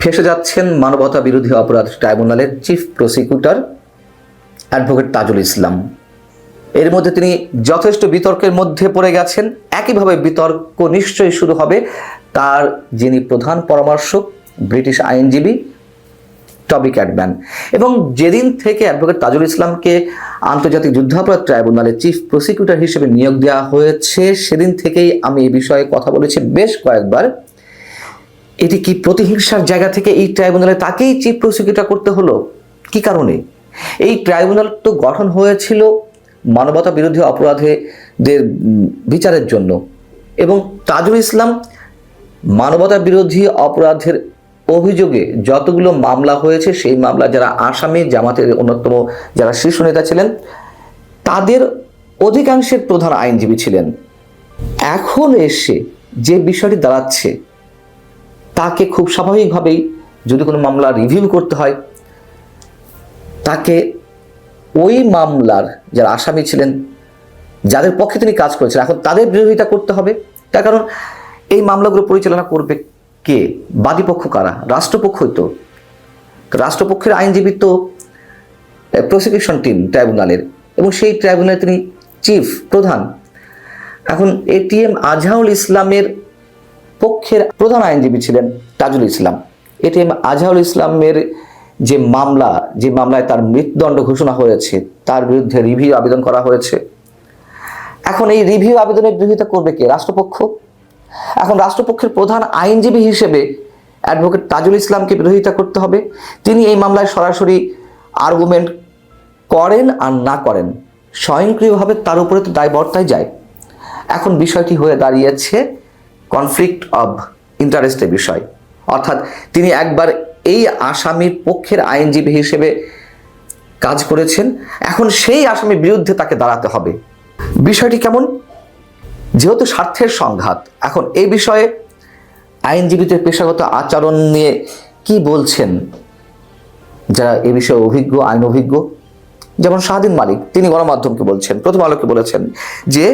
ফেসে যাচ্ছেন মানবতা বিরোধী অপরাধ ট্রাইব্যুনালের chief prosecutor advocate Tajul Islam. এর মধ্যে তিনি যথেষ্ট বিতর্কের মধ্যে পড়ে গেছেন। একইভাবে বিতর্ক নিশ্চয়ই শুরু হবে তার যিনি প্রধান পরামর্শক, ব্রিটিশ আইনজীবী টবি ক্যাটম্যান। এবং যেদিন থেকে অ্যাডভোকেট তাজুল ইসলামকে আন্তর্জাতিক যুদ্ধাপরাধ ট্রাইব্যুনালের চিফ প্রসিকিউটর হিসেবে নিয়োগ দেওয়া হয়েছে, সেদিন থেকেই আমি এই বিষয়ে কথা বলেছি বেশ কয়েকবার। এটি কি প্রতিহিংসার জায়গা থেকে এই ট্রাইব্যুনালে তাকেই চিফ প্রসিকিউটর করতে হলো? কি কারণে? এই ট্রাইব্যুনাল তো গঠন হয়েছিল মানবতা বিরোধী অপরাধীদের বিচারের জন্য এবং তাজুল ইসলাম মানবতা বিরোধী অপরাধের অভিযোগে যতগুলো মামলা হয়েছে, সেই মামলা যারা আসামি, জামাতের অন্যতম যারা শীর্ষ নেতা ছিলেন, তাদের অধিকাংশের প্রধান আইনজীবী ছিলেন। এখন এসে যে বিষয়টি দাঁড়াচ্ছে তাকে খুব স্বাভাবিকভাবেই যদি কোনো মামলা রিভিউ করতে হয়, তাকে ওই মামলার যারা আসামি ছিলেন, যাদের পক্ষে তিনি কাজ করেছেন, এখন তাদের বিরোধিতা করতে হবে। তার কারণ এই মামলাগুলো পরিচালনা করবে কে? বাদীপক্ষ কারা? রাষ্ট্রপক্ষই তো রাষ্ট্রপক্ষের আইনজীবী তো প্রসিকিউশন টিম ট্রাইব্যুনালের এবং সেই ট্রাইব্যুনালে তিনি চিফ প্রধান। এখন এটিএম আজহাউল ইসলামের পক্ষের প্রধান আইনজীবী ছিলেন তাজুল ইসলাম। এটিএম আজহাউল ইসলামের যে মামলা, যে মামলায় তার মৃত্যুদণ্ড ঘোষণা হয়েছে, তার বিরুদ্ধে রিভিউ আবেদন করা হয়েছে। এখন এই রিভিউ আবেদনের বিরোধিতা করবে কে? রাষ্ট্রপক্ষ। এখন রাষ্ট্রপক্ষের প্রধান আইনজীবী হিসেবে অ্যাডভোকেট তাজুল ইসলামকে বিরোধিতা করতে হবে। তিনি এই মামলায় সরাসরি আর্গুমেন্ট করেন আর না করেন, স্বয়ংক্রিয়ভাবে তার উপরে তো দায়বর্তায় যায়। এখন বিষয়টি হয়ে দাঁড়িয়েছে কনফ্লিক্ট অব ইন্টারেস্টের বিষয়। অর্থাৎ তিনি একবার এই আসামির পক্ষের আইনজীবী হিসেবে কাজ করেছেন, এখন সেই আসামির বিরুদ্ধে তাকে দাঁড়াতে হবে। বিষয়টি কেমন? যেহেতু স্বার্থের সংঘাত, এখন এই বিষয়ে আইনজীবীদের পেশাগত আচরণ নিয়ে কি বলছেন? যারা এ বিষয়ে অভিজ্ঞ, আইন অভিজ্ঞ, যেমন শাহদিন মালিক, তিনি গণমাধ্যমকে বলছেন, প্রথম আলোকে বলেছেন যে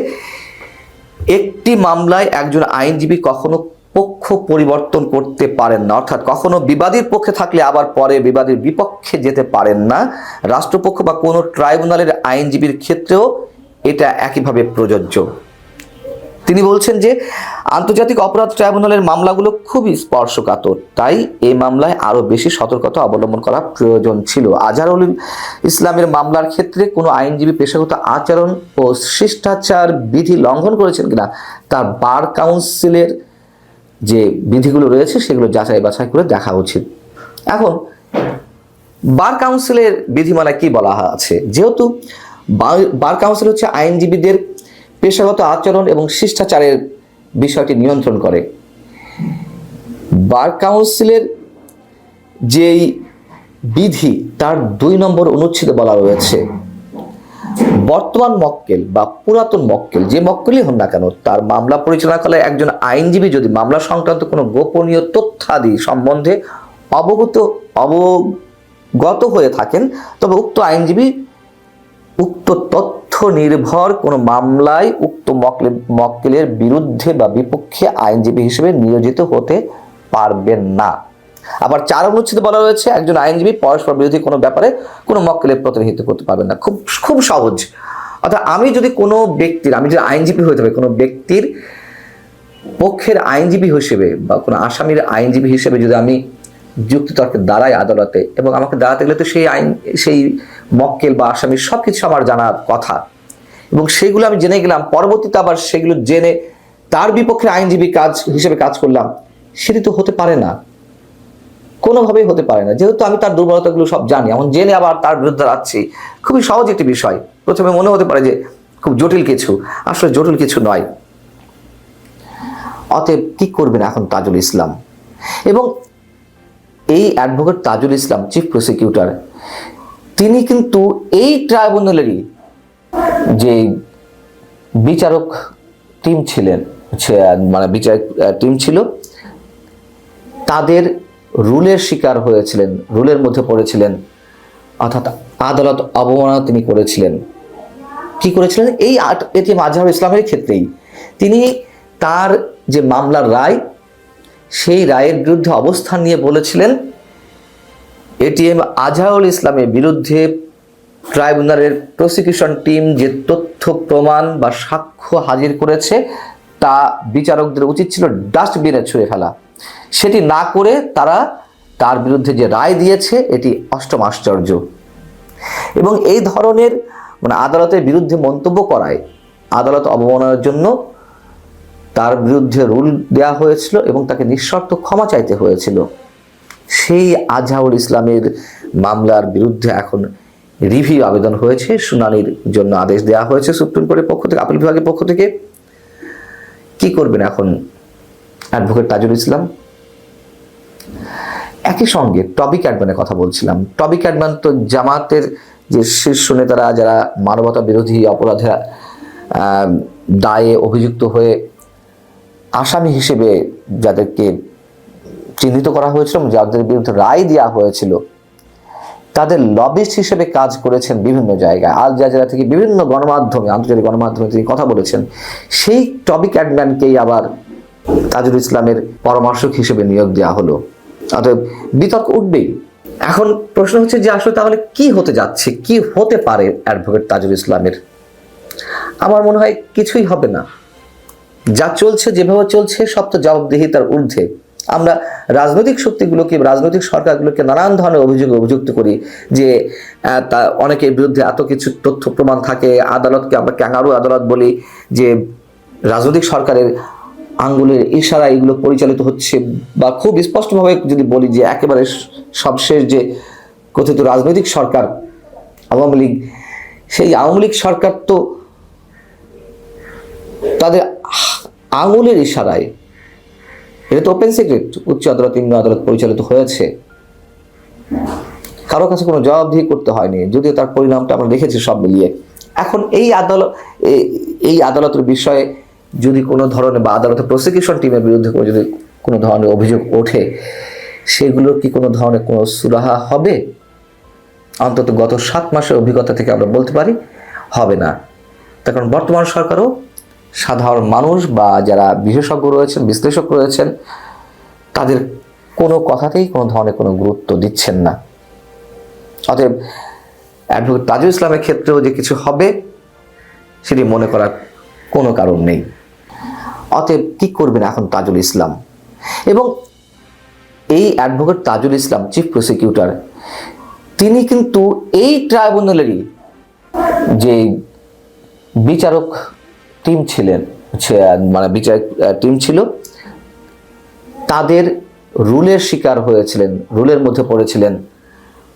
একটি মামলায় একজন আইনজীবী কখনো পক্ষ পরিবর্তন করতে পারেন না। অর্থাৎ কখনো বিবাদীর পক্ষে থাকলে আবার পরে বিবাদীর বিপক্ষে যেতে পারেন না। রাষ্ট্রপক্ষ বা কোনো ট্রাইব্যুনালের আইনজীবীর ক্ষেত্রেও এটা একইভাবে প্রযোজ্য। তিনি বলছেন যে, আন্তর্জাতিক অপরাধ ট্রাইব্যুনালের মামলাগুলো খুবই স্পর্শকাতর। তাই এই মামলায় আরও বেশি সতর্কতা অবলম্বন করা প্রয়োজন ছিল। আজহারুল ইসলামের মামলার ক্ষেত্রে কোনো আইনজীবী পেশাগত আচরণ ও শিষ্টাচার বিধি লঙ্ঘন করেছেন কিনা, তার বার কাউন্সিলের যে বিধিগুলো রয়েছে, সেগুলো যাচাই বাছাই করে দেখা উচিত। এখন, বার কাউন্সিলের বিধিমালায় কি বলা আছে? যেহেতু বার কাউন্সিল হচ্ছে আইনজীবীদের পেশাগত আচরণ এবং শিষ্টাচারের বিষয়টি নিয়ন্ত্রণ করে। বার কাউন্সিলের যেই বিধি, তার দুই নম্বর অনুচ্ছেদে বলা রয়েছে, বর্তমান মক্কেল বা পুরাতন মক্কেল, যে মক্কেলই হন না কেন, তার মামলা পরিচালনা পরিচালনাকালে একজন আইনজীবী যদি মামলা সংক্রান্ত কোনো গোপনীয় তথ্যাদি সম্বন্ধে অবগত অবগত হয়ে থাকেন, তবে উক্ত আইনজীবী উক্ত তথ্য নির্ভর কোনো মামলায় উক্ত মক্কেল মক্কেলের বিরুদ্ধে বা বিপক্ষে আইনজীবী হিসেবে নিয়োজিত হতে পারবেন না। আবার চার অনুচ্ছেদে বলা রয়েছে একজন আইনজীবী পরস্পর বিরোধী কোনো ব্যাপারে কোনো মক্কেলের প্রতিনিধিত্ব করতে পারবেন না। খুব খুব সহজ। অর্থাৎ আমি যদি কোনো ব্যক্তির, আমি যদি আইনজীবী হতে হবে কোনো ব্যক্তির পক্ষের আইনজীবী হিসেবে বা কোনো আসামির আইনজীবী হিসেবে যদি আমি যুক্তিতর্কে দাঁড়াই আদালতে এবং আমাকে দাঁড়াতে গেলে তো সেই আইন, সেই মক্কেল বা আসামির সব কিছু আমার জানার কথা। এবং সেগুলো আমি জেনে গেলাম, পরবর্তীতে আবার সেগুলো জেনে তার বিপক্ষে আইনজীবী কাজ হিসেবে কাজ করলাম। সেটি তো হতে পারে না। কোনোভাবেই হতে পারে না। যেহেতু আমি তার দুর্বলতাগুলো সব জানি, এমন জেনে আবার তার বিরুদ্ধে যাচ্ছি খুবই সহজ একটি বিষয়। প্রথমে মনে হতে পারে যে খুব জটিল কিছু, আসলে জটিল কিছু নয়। অতএব কি করবেন এখন তাজুল ইসলাম? এবং এই advocate Tajul Islam chief prosecutor তিনি কিন্তু এই ট্রাইব্যুনালেরই যে বিচারক টিম ছিলেন মানে বিচারক টিম ছিল, তাদের রুলের শিকার হয়েছিলেন, রুলের মধ্যে পড়েছিলেন, অর্থাৎ আদালত অবমাননা তিনি করেছিলেন। কি করেছিলেন? এই এটি আজহার ইসলামের ক্ষেত্রেই। তিনি তার যে মামলার রায় সেই রায়ের বিরুদ্ধে অবস্থান নিয়ে বলেছিলেন, এটিএম আজহারুল ইসলামের বিরুদ্ধে ট্রাইব্যুনালের প্রসিকিউশন টিম যে তথ্য, প্রমাণ বা সাক্ষ্য হাজির করেছে, তা বিচারকদের উচিত ছিল ডাস্টবিনে ছুঁড়ে ফেলা। সেটি না করে তারা তার বিরুদ্ধে যে রায় দিয়েছে, এটি অষ্টম আশ্চর্য। এবং এই ধরনের মানে আদালতের বিরুদ্ধে মন্তব্য করায়, আদালত অবমাননার জন্য তার বিরুদ্ধে রুল দেওয়া হয়েছিল এবং তাকে নিঃশর্ত ক্ষমা চাইতে হয়েছিল। সেই আজহারুল ইসলামের মামলার বিরুদ্ধে এখন রিভিউ আবেদন হয়েছে, শুনানির জন্য আদেশ দেওয়া হয়েছে সুপ্রিম কোর্টের পক্ষ থেকে, আপিল বিভাগের পক্ষ থেকে। কি করবেন এখন অ্যাডভোকেট তাজুল ইসলাম? একই সঙ্গে টবি ক্যাডম্যানের কথা বলছিলাম। টবি ক্যাডম্যান তো জামাতের যে শীর্ষ নেতারা, যারা মানবতা বিরোধী অপরাধে দায়ে অভিযুক্ত হয়ে আসামি হিসেবে যাদেরকে চিহ্নিত করা হয়েছিল যাদের বিরুদ্ধে রায় দেওয়া হয়েছিল, তাদের লবিস্ট হিসেবে কাজ করেছেন বিভিন্ন জায়গায়। আল জাজিরা থেকে বিভিন্ন গণমাধ্যমে, আন্তর্জাতিক গণমাধ্যমে তিনি কথা বলেছেন। সেই টবি অ্যাডম্যানকেই আবার তাজুল ইসলামের পরামর্শক হিসেবে নিয়োগ দেওয়া হলো। অতএব বিতর্ক উঠবেই। এখন প্রশ্ন হচ্ছে যে আসলে তাহলে কি হতে যাচ্ছে, কি হতে পারে অ্যাডভোকেট তাজুল ইসলামের? আমার মনে হয় কিছুই হবে না। যা চলছে, যেভাবে চলছে, সব তো জবাবদিহিতার ঊর্ধ্বে। আমরা রাজনৈতিক শক্তিগুলোকে, রাজনৈতিক সরকারগুলোকে নানান ধরনের অভিযোগে অভিযুক্ত করি যে তা অনেকের বিরুদ্ধে এত কিছু তথ্য প্রমাণ থাকে, আদালতকে আমরা ক্যাঙ্গারু আদালত বলি, যে রাজনৈতিক সরকারের আঙ্গুলের ইশারা এগুলো পরিচালিত হচ্ছে বা খুব স্পষ্টভাবে যদি বলি যে একেবারে সবশেষ যে কথিত রাজনৈতিক সরকার, আওয়ামী লীগ, সেই আওয়ামী লীগ সরকার তো তাদের আঙুলের ইশারায়। এটা তো ওপেন সিক্রেট উচ্চ আদালত, নিম্ন আদালত পরিচালিত হয়েছে। কারও কাছে কোনো জবাবদিহি করতে হয়নি, যদিও তার পরিণামটা আমরা দেখেছি সব মিলিয়ে। এখন এই আদালত এই- আদালতের বিষয়ে যদি কোনো ধরনের বা আদালতের প্রসিকিউশন টিমের বিরুদ্ধে যদি কোনো ধরনের অভিযোগ ওঠে সেগুলোর কি কোনো ধরনের কোনো সুরাহা হবে? অন্তত গত সাত মাসের অভিজ্ঞতা থেকে আমরা বলতে পারি, হবে না। তার কারণ বর্তমান সরকারও সাধারণ মানুষ বা যারা বিশেষজ্ঞ রয়েছেন, বিশ্লেষক রয়েছেন, তাদের কোনো কথাতেই কোনো ধরনের কোনো গুরুত্ব দিচ্ছেন না। অতএব অ্যাডভোকেট তাজুল ইসলামের ক্ষেত্রেও যে কিছু হবে, সেটি মনে করার কোনো কারণ নেই। অতএব কি করবেন এখন তাজুল ইসলাম? এবং এই advocate Tajul Islam chief prosecutor তিনি কিন্তু এই ট্রাইব্যুনালেরই যে বিচারক টিম ছিলেন মানে বিচার টিম ছিল। তাদের রুলের শিকার হয়েছিলেন, রুলের মধ্যে পড়েছিলেন।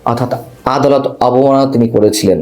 অর্থাৎ আদালত অবমাননা তিনি করেছিলেন।